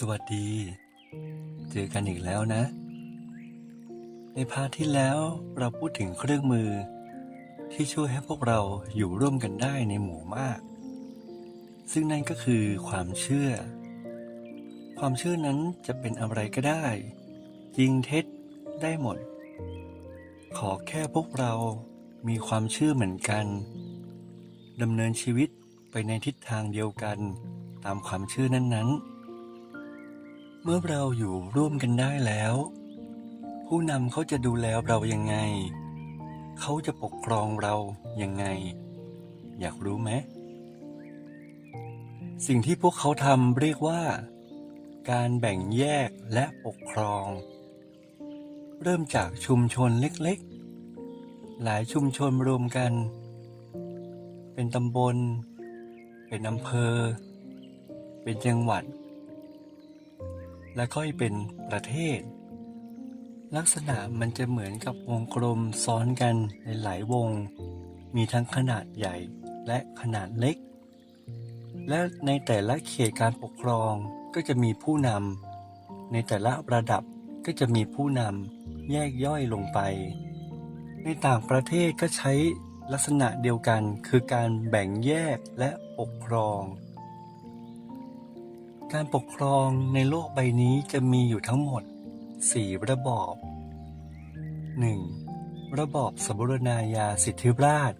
สวัสดี เจอกันอีกแล้วนะ ในพาร์ทที่แล้วเราพูดถึงเครื่องมือ ที่ช่วยให้พวกเราอยู่ร่วมกันได้ในหมู่มาก ซึ่งนั่นก็คือความเชื่อ ความเชื่อนั้นจะเป็นอะไรก็ได้ จริงเท็จได้หมด ขอแค่พวกเรามีความเชื่อเหมือนกันดำเนินชีวิตไปในทิศทางเดียวกัน ตามความเชื่อนั้นๆ เมื่อเราอยู่ร่วมกันได้แล้ว ผู้นำเขาจะดูแลเรายังไง เขาจะปกครองเรายังไง อยากรู้ไหมสิ่งที่พวกเขาทำเรียกว่า การแบ่งแยกและปกครอง เริ่มจากชุมชนเล็กๆ หลายชุมชนรวมกัน เป็นตำบล เป็นอำเภอ เป็นจังหวัด และก็เป็นประเทศ ลักษณะมันจะเหมือนกับวงกลมซ้อนกันในหลายวง มีทั้งขนาดใหญ่และขนาดเล็ก และในแต่ละเขตการปกครองก็จะมีผู้นำในแต่ละระดับก็จะมีผู้นำแยกย่อยลงไป ในต่างประเทศก็ใช้ลักษณะเดียวกันคือการแบ่งแยกและปกครอง การปกครองในโลกใบนี้จะมีอยู่ทั้งหมด 4 ระบอบ 1. ระบอบสมบูรณาญาสิทธิราช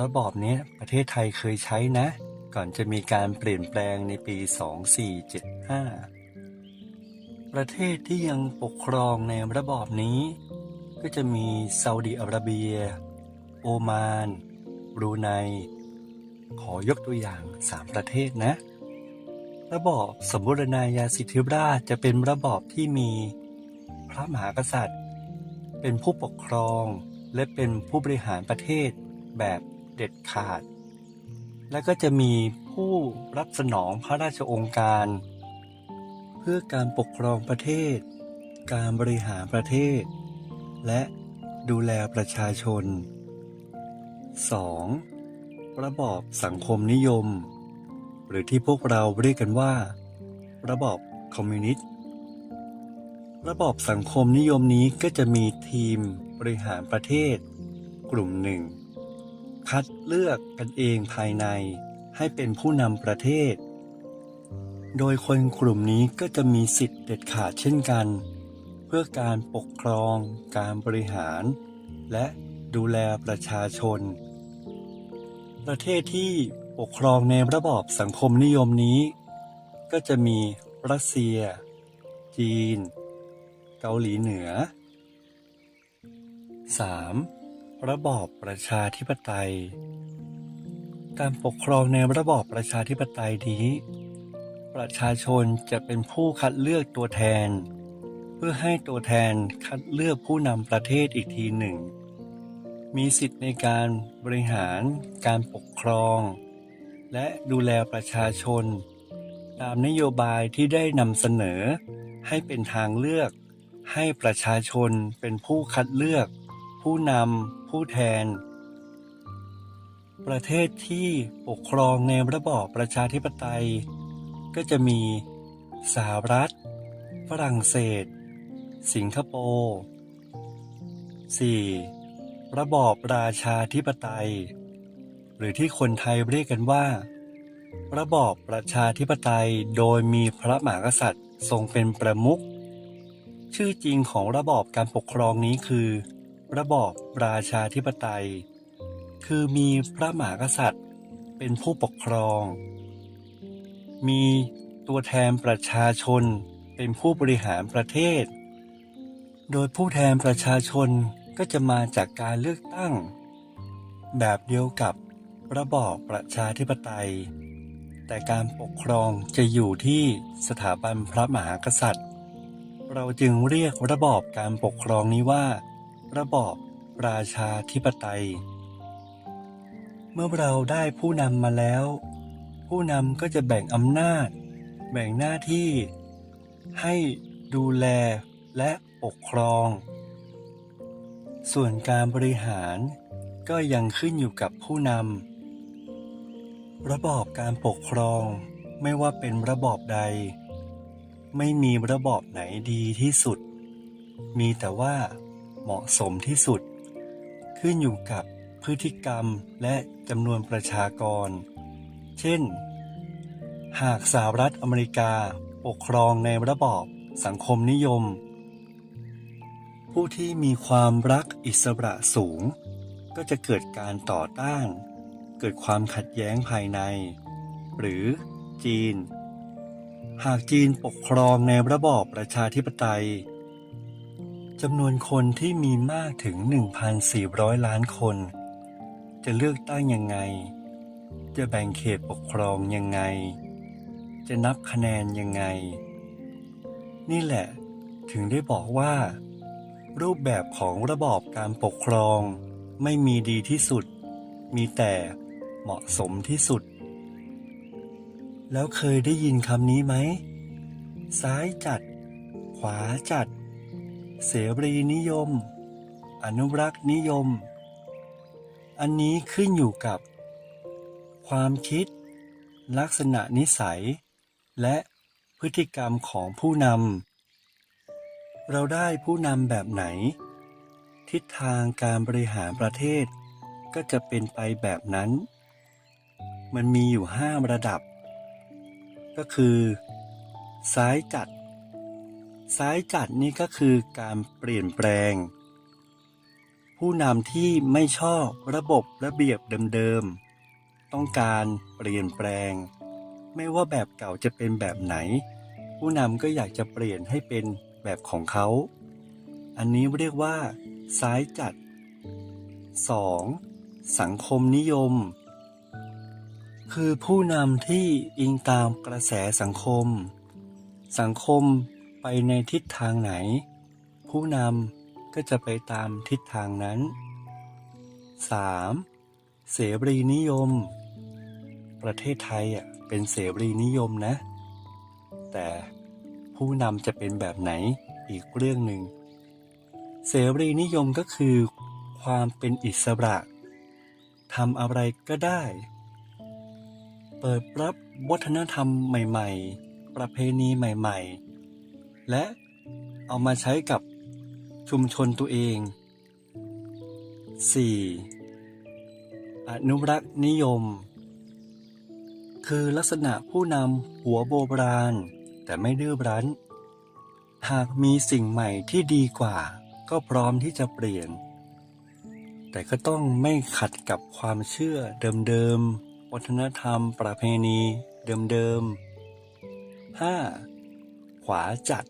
ระบอบนี้ประเทศไทยเคยใช้นะ ก่อนจะมีการเปลี่ยนแปลงในปี 2475 ประเทศที่ยังปกครองในระบอบนี้ ก็จะมีซาอุดิอาระเบีย โอมานบรูไน ขอยกตัวอย่าง 3 ประเทศนะ ระบอบสมบูรณาญาสิทธิราชจะเป็นระบอบที่มีพระมหากษัตริย์ เป็นผู้ปกครองและเป็นผู้บริหารประเทศแบบเด็ดขาด และก็จะมีผู้รับสนองพระราชองค์การ เพื่อการปกครองประเทศ การบริหารประเทศ และดูแลประชาชน 2. ระบอบสังคมนิยม หรือที่พวกเราเรียกกันว่า ระบอบคอมมิวนิสต์ ระบอบสังคมนิยมนี้ก็จะมีทีมบริหารประเทศ กลุ่มหนึ่ง คัดเลือกกันเองภายในให้เป็นผู้นำประเทศ โดยคนกลุ่มนี้ก็จะมีสิทธิ์เด็ดขาดเช่นกัน เพื่อการปกครอง การบริหาร และดูแลประชาชน ประเทศที่ ปกครองในระบอบสังคมนิยมนี้ ก็จะมีรัสเซีย จีน เกาหลีเหนือ 3. ระบอบประชาธิปไตย การปกครองในระบอบประชาธิปไตยนี้ ประชาชนจะเป็นผู้คัดเลือกตัวแทน เพื่อให้ตัวแทนคัดเลือกผู้นำประเทศอีกทีหนึ่ง มีสิทธิ์ในการบริหารการปกครอง และดูแลประชาชน ตามนโยบายที่ได้นำเสนอ ให้เป็นทางเลือก ให้ประชาชนเป็นผู้คัดเลือก ผู้นำผู้แทน ประเทศที่ปกครองในระบอบประชาธิปไตย ก็จะมีสหรัฐ ฝรั่งเศส สิงคโปร์ 4. ระบอบราชาธิปไตย หรือที่คนไทยเรียกกันว่า ระบอบประชาธิปไตยโดยมีพระมหากษัตริย์ทรงเป็นประมุขชื่อจริงของระบอบการปกครองนี้คือ ระบอบราชาธิปไตย คือมีพระมหากษัตริย์เป็นผู้ปกครอง มีตัวแทนประชาชนเป็นผู้บริหารประเทศ โดยผู้แทนประชาชนก็จะมาจากการเลือกตั้ง แบบเดียวกับ ระบอบประชาธิปไตย แต่การปกครองจะอยู่ที่สถาบันพระมหากษัตริย์ เราจึงเรียกระบอบการปกครองนี้ว่า ระบอบราชาธิปไตย เมื่อเราได้ผู้นำมาแล้ว ผู้นำก็จะแบ่งอำนาจ แบ่งหน้าที่ ให้ดูแลและปกครอง ส่วนการบริหารก็ยังขึ้นอยู่กับผู้นำ ระบอบการปกครองไม่ว่าเป็นระบอบใด ไม่มีระบอบไหนดีที่สุด มีแต่ว่าเหมาะสมที่สุด ขึ้นอยู่กับพฤติกรรมและจำนวนประชากร เช่น หากสหรัฐอเมริกาปกครองในระบอบสังคมนิยม ผู้ที่มีความรักอิสระสูง ก็จะเกิดการต่อต้าน เกิดความขัดแย้งภายใน หรือจีน หากจีนปกครองในระบอบประชาธิปไตยจำนวนคนที่มีมากถึง 1,400 ล้านคน จะเลือกตั้งยังไง จะแบ่งเขตปกครองยังไง จะนับคะแนนยังไง นี่แหละถึงได้บอกว่า รูปแบบของระบอบการปกครองไม่มีดีที่สุด มีแต่ เหมาะสมที่สุด แล้วเคยได้ยินคำนี้ไหม ซ้ายจัด ขวาจัด เสรีนิยม อนุรักษ์นิยม อันนี้ขึ้นอยู่กับ ความคิด ลักษณะนิสัย และพฤติกรรมของผู้นำ เราได้ผู้นำแบบไหน ทิศทางการบริหารประเทศก็จะเป็นไปแบบนั้น มันมีอยู่ห้าระดับ ก็คือ ซ้ายจัด ซ้ายจัดนี่ก็คือการเปลี่ยนแปลง ผู้นำที่ไม่ชอบระบบระเบียบเดิมๆ ต้องการเปลี่ยนแปลง ไม่ว่าแบบเก่าจะเป็นแบบไหน ผู้นำก็อยากจะเปลี่ยนให้เป็นแบบของเขา อันนี้เรียกว่า ซ้ายจัด 2. สังคมนิยม คือผู้นำที่อิงตามกระแสสังคม สังคมไปในทิศทางไหน ผู้นำก็จะไปตามทิศทางนั้น 3. เสรีนิยม ประเทศไทยอะเป็นเสรีนิยมนะ แต่ผู้นำจะเป็นแบบไหนอีกเรื่องหนึ่ง เสรีนิยมก็คือความเป็นอิสระทำอะไรก็ได้ เปิดรับวัฒนธรรมใหม่ ๆ ประเพณีใหม่ ๆ และเอามาใช้กับชุมชนตัวเอง 4. อนุรักษ์นิยม คือลักษณะผู้นำหัวโบราณ แต่ไม่ดื้อรั้น หากมีสิ่งใหม่ที่ดีกว่า ก็พร้อมที่จะเปลี่ยน แต่ก็ต้องไม่ขัดกับความเชื่อเดิมๆ วัฒนธรรมประเพณีเดิมๆ 5. ขวาจัด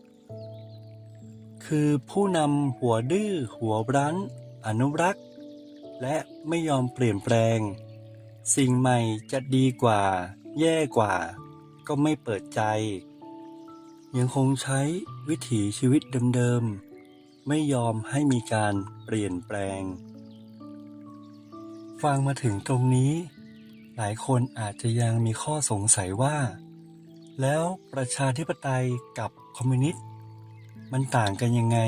คือผู้นำหัวดื้อหัวรั้น อนุรักษ์ และไม่ยอมเปลี่ยนแปลง สิ่งใหม่จะดีกว่า แย่กว่า ก็ไม่เปิดใจ ยังคงใช้วิถีชีวิตเดิมๆ ไม่ยอมให้มีการเปลี่ยนแปลง ฟังมาถึงตรงนี้ หลายคนอาจจะยังมีข้อสงสัยว่า แล้วประชาธิปไตยกับคอมมิวนิสต์มันต่างกันยังไง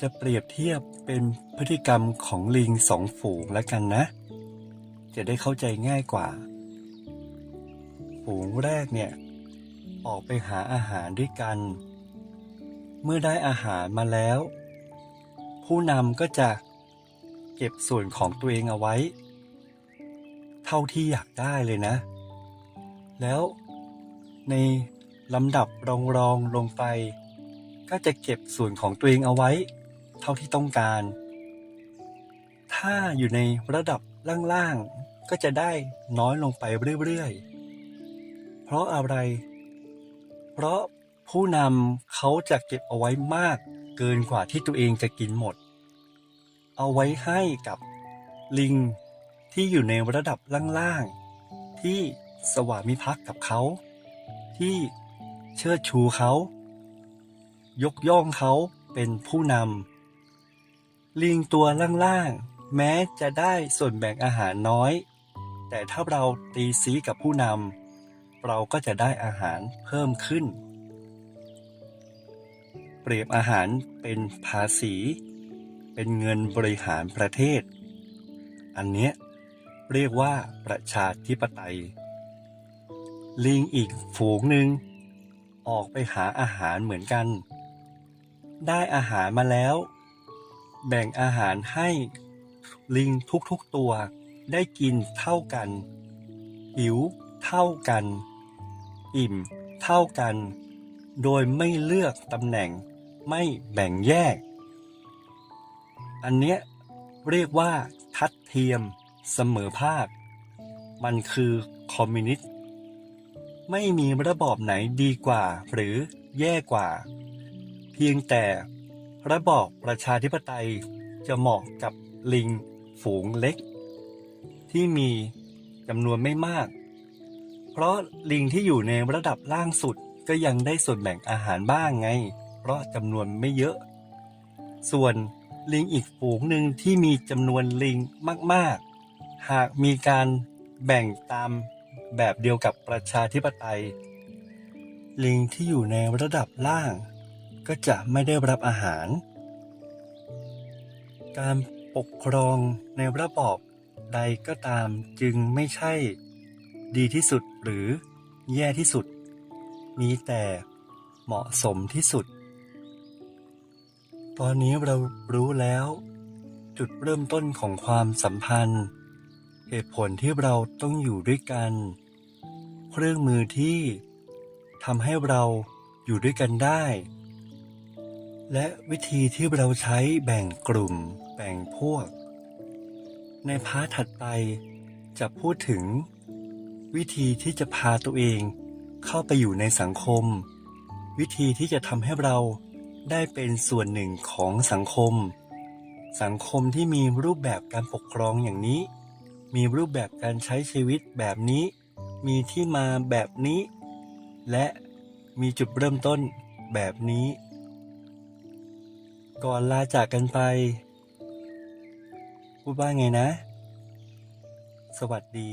จะเปรียบเทียบเป็นพฤติกรรมของลิงสองฝูงแล้วกันนะ จะได้เข้าใจง่ายกว่า ฝูงแรกเนี่ย ออกไปหาอาหารด้วยกัน เมื่อได้อาหารมาแล้ว ผู้นำก็จะเก็บส่วนของตัวเองเอาไว้ เท่าที่อยากได้เลยนะ แล้วในลำดับรองรองลงไป ก็จะเก็บส่วนของตัวเองเอาไว้ เท่าที่ต้องการ ถ้าอยู่ในระดับล่างๆ ก็จะได้น้อยลงไปเรื่อยๆ เพราะอะไร เพราะผู้นำเขาจะเก็บเอาไว้มากเกินกว่าที่ตัวเองจะกินหมด เอาไว้ให้กับลิง ที่อยู่ในระดับล่างๆ ที่สวามิภักดิ์กับเขา ที่เชิดชูเขา ยกย่องเขาเป็นผู้นำลิงตัวล่างๆ แม้จะได้ส่วนแบ่งอาหารน้อย แต่ถ้าเราตีซีกับผู้นำเราก็จะได้อาหารเพิ่มขึ้น เปรียบอาหารเป็นภาษี เป็นเงินบริหารประเทศ อันเนี้ย เรียกว่าประชาธิปไตย ลิงอีกฝูงหนึ่ง ออกไปหาอาหารเหมือนกัน ได้อาหารมาแล้ว แบ่งอาหารให้ลิงทุกๆตัวได้กินเท่ากัน หิวเท่ากัน อิ่มเท่ากัน โดยไม่เลือกตำแหน่งไม่แบ่งแยก อันเนี้ยเรียกว่าทัดเทียม เสมอภาค มันคือคอมมิวนิสต์ ไม่มีระบอบไหนดีกว่าหรือแย่กว่า เพียงแต่ระบอบประชาธิปไตยจะเหมาะกับลิงฝูงเล็ก ที่มีจำนวนไม่มาก เพราะลิงที่อยู่ในระดับล่างสุดก็ยังได้ส่วนแบ่งอาหารบ้างไง เพราะจำนวนไม่เยอะ ส่วนลิงอีกฝูงหนึ่งที่มีจำนวนลิงมาก หากมีการแบ่งตามแบบเดียวกับประชาธิปไตย ลิงที่อยู่ในระดับล่างก็จะไม่ได้รับอาหาร การปกครองในระบอบใดก็ตามจึงไม่ใช่ ดีที่สุดหรือแย่ที่สุด มีแต่เหมาะสมที่สุด ตอนนี้เรารู้แล้ว จุดเริ่มต้นของความสัมพันธ์ เหตุผลที่เราต้องอยู่ด้วยกัน เครื่องมือที่ทำให้เราอยู่ด้วยกันได้ และวิธีที่เราใช้แบ่งกลุ่ม แบ่งพวก ในพาร์ทถัดไปจะพูดถึง วิธีที่จะพาตัวเองเข้าไปอยู่ในสังคม วิธีที่จะทำให้เราได้เป็นส่วนหนึ่งของสังคม สังคมที่มีรูปแบบการปกครองอย่างนี้ มีรูปแบบการใช้ชีวิตแบบนี้ มีที่มาแบบนี้ และมีจุดเริ่มต้นแบบนี้ ก่อนลาจากกันไป พูดว่าไงนะ สวัสดี